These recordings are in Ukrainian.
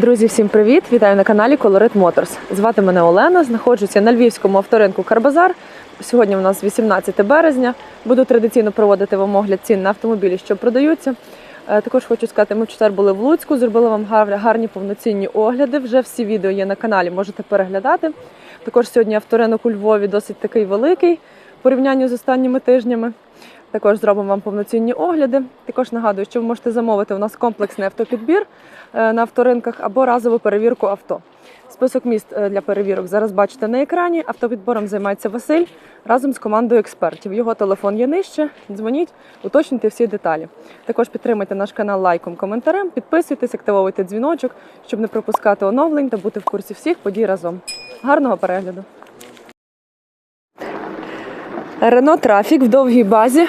Друзі, всім привіт! Вітаю на каналі Colorit Motors. Звати мене Олена. Знаходжуся на львівському авторинку Карбазар. Сьогодні у нас 18 березня. Буду традиційно проводити вам огляд цін на автомобілі, що продаються. Е, Також хочу сказати, ми в четвер були в Луцьку, зробили вам гар- гарні повноцінні огляди. Вже всі відео є на каналі, можете переглядати. Також сьогодні авторинок у Львові досить такий великий в порівнянні з останніми тижнями. Також зробимо вам повноцінні огляди. Також нагадую, що ви можете замовити у нас комплексний автопідбір е, на авторинках або разову перевірку авто. Список міст е, для перевірок зараз бачите на екрані. Автопідбором займається Василь разом з командою експертів. Його телефон є нижче. Дзвоніть, уточнюйте всі деталі. Також підтримайте наш канал лайком, коментарем, підписуйтесь, активовуйте дзвіночок, щоб не пропускати оновлень та бути в курсі всіх подій разом. Гарного перегляду! Рено Трафік в довгій базі.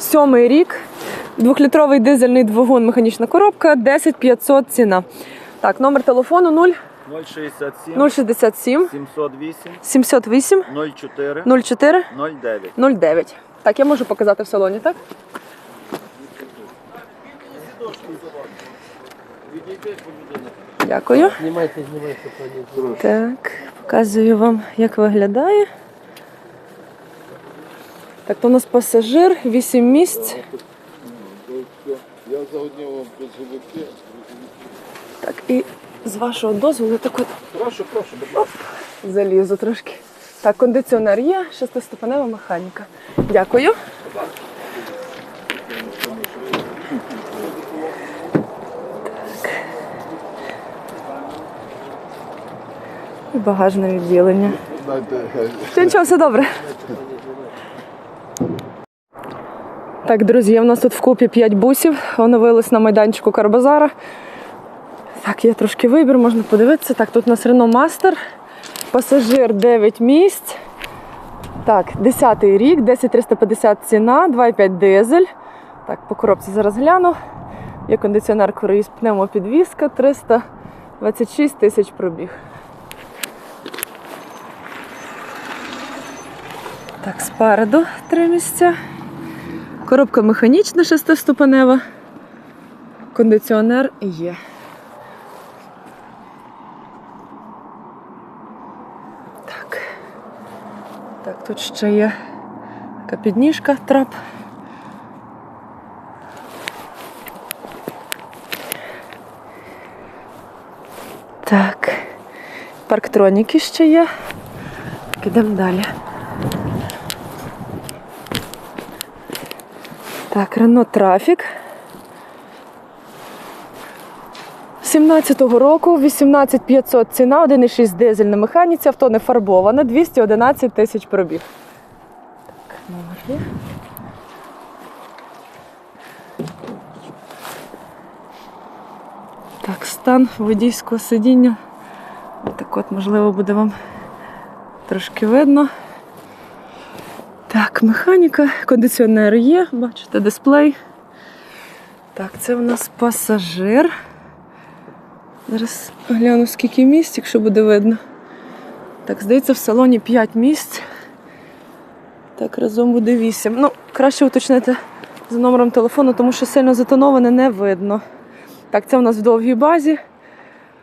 Сьомий рік. Двохлітровий дизельний двигун, механічна коробка, 10500 ціна. Так, номер телефону 0 067 067 708 708 04 04 09. 09. Так, я можу показати в салоні, так? Дякую. Знімайте, знімайте, пані. Так, показую вам, як виглядає. Так, то у нас пасажир, 8 місць. Я загоднів позивити. Так, і з вашого дозволу так от Прошу, прошу, ласка. залізу трошки. Так, кондиціонер є, шестиступенева механіка. Дякую. Так. І багажне відділення. Чи нічого, все добре. Так, друзі, у нас тут вкупі 5 бусів. Оновились на майданчику Карбазара. Так, є трошки вибір, можна подивитися. Так, тут у нас Renault Master. Пасажир 9 місць. Так, 10 й рік, 10350 ціна, 2,5 дизель. Так, по коробці зараз гляну. Є кондиціонер круїз, пневмопідвізка, 326 тисяч пробіг. Так, спереду три місця. Коробка механічна шестиступенева. Кондиціонер є. Так. Так, тут ще є така підніжка, трап. Так. Парктроніки ще є. Так, ідемо далі. Так, Renault Трафік. 17-го року, 18500 ціна, 1,6 дизель на механіці, авто не фарбоване, 211 тисяч пробіг. Так, номер є. Так, стан водійського сидіння. Так от, можливо, буде вам трошки видно. Так, механіка, кондиціонер є, бачите, дисплей. Так, це у нас пасажир. Зараз гляну, скільки місць, якщо буде видно. Так, здається, в салоні 5 місць. Так, разом буде 8. Ну, краще уточнити за номером телефону, тому що сильно затоноване не видно. Так, це у нас в довгій базі.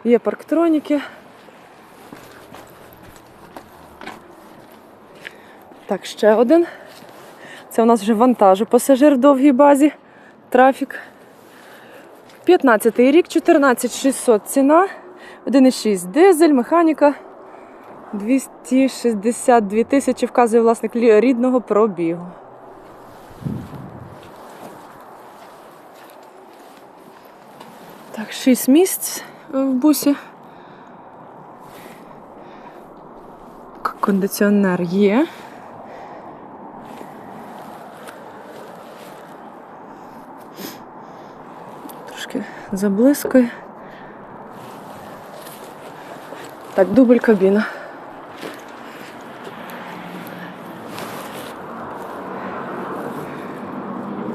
Є парктроніки. Так, ще один. Це у нас вже вантажу пасажир в довгій базі. Трафік. 15 рік, 14600 ціна. 1,6 дизель, механіка. 262 тисячі вказує власник рідного пробігу. Так, 6 місць в бусі. Кондиціонер є. Трошки заблискує. Так, дубль кабіна.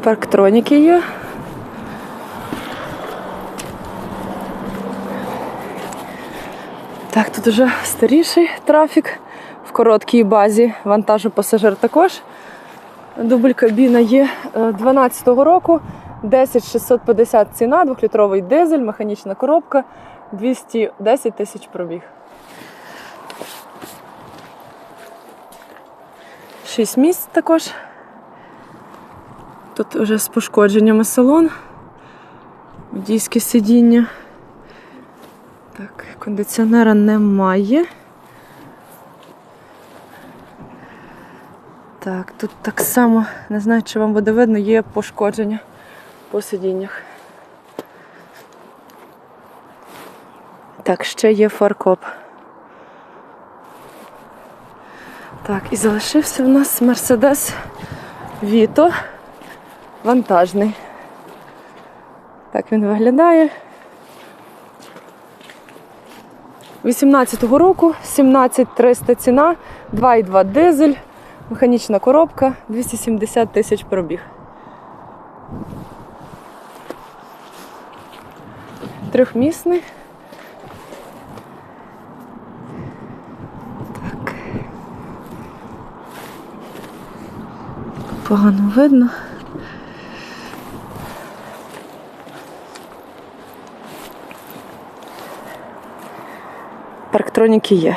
Парктроніки є. Так, тут вже старіший трафік в короткій базі. Вантажу пасажир також. Дубль кабіна є е, 12-го року. 10650 ціна, 2-літровий дизель, механічна коробка, 210 тисяч пробіг. Шість місць також. Тут вже з пошкодженнями салон. Водійське сидіння. Так, кондиціонера немає. Так, тут так само, не знаю, чи вам буде видно, є пошкодження по сидіннях. Так, ще є фаркоп. Так, і залишився в нас Мерседес Віто вантажний. Так він виглядає. 18-го року, 17300 ціна, 2,2 дизель, механічна коробка, 270 тисяч пробіг. Трьохмісний. Так. Погано видно. Парктроніки є.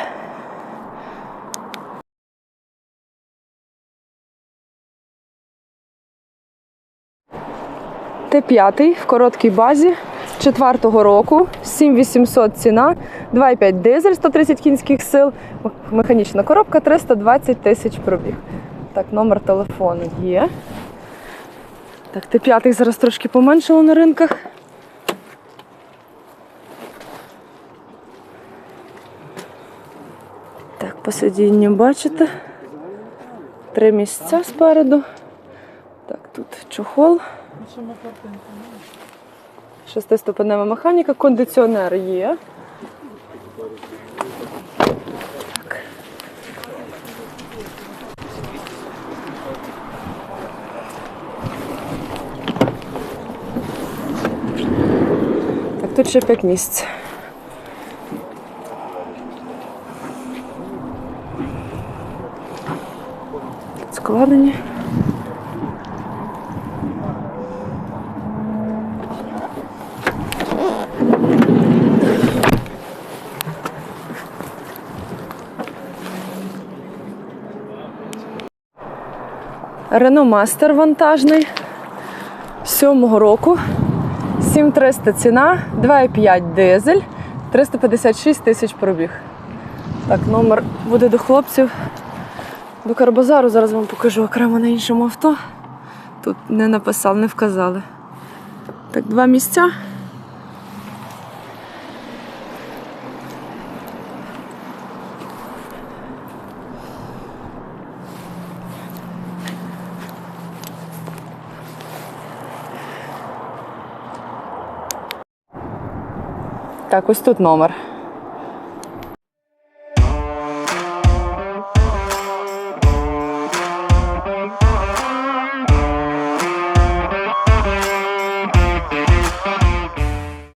Т5 в короткій базі 4-го року, 7800 ціна, 2,5 дизель, 130 кінських сил, механічна коробка 320 тисяч пробіг. Так, номер телефону є. Так, Т5 зараз трошки поменшало на ринках. Так, по сидінню бачите. Три місця спереду. Так, тут чохол. Шестиступенева механіка, кондиціонер є. Так. Так, тут ще п'ять місць. Складені. Renault Master вантажний. 7-го року. 7300 ціна, 2,5 дизель, 356 тисяч пробіг. Так, номер буде до хлопців. До Карбазару зараз вам покажу окремо на іншому авто. Тут не написали, не вказали. Так, два місця. Так, ось тут номер.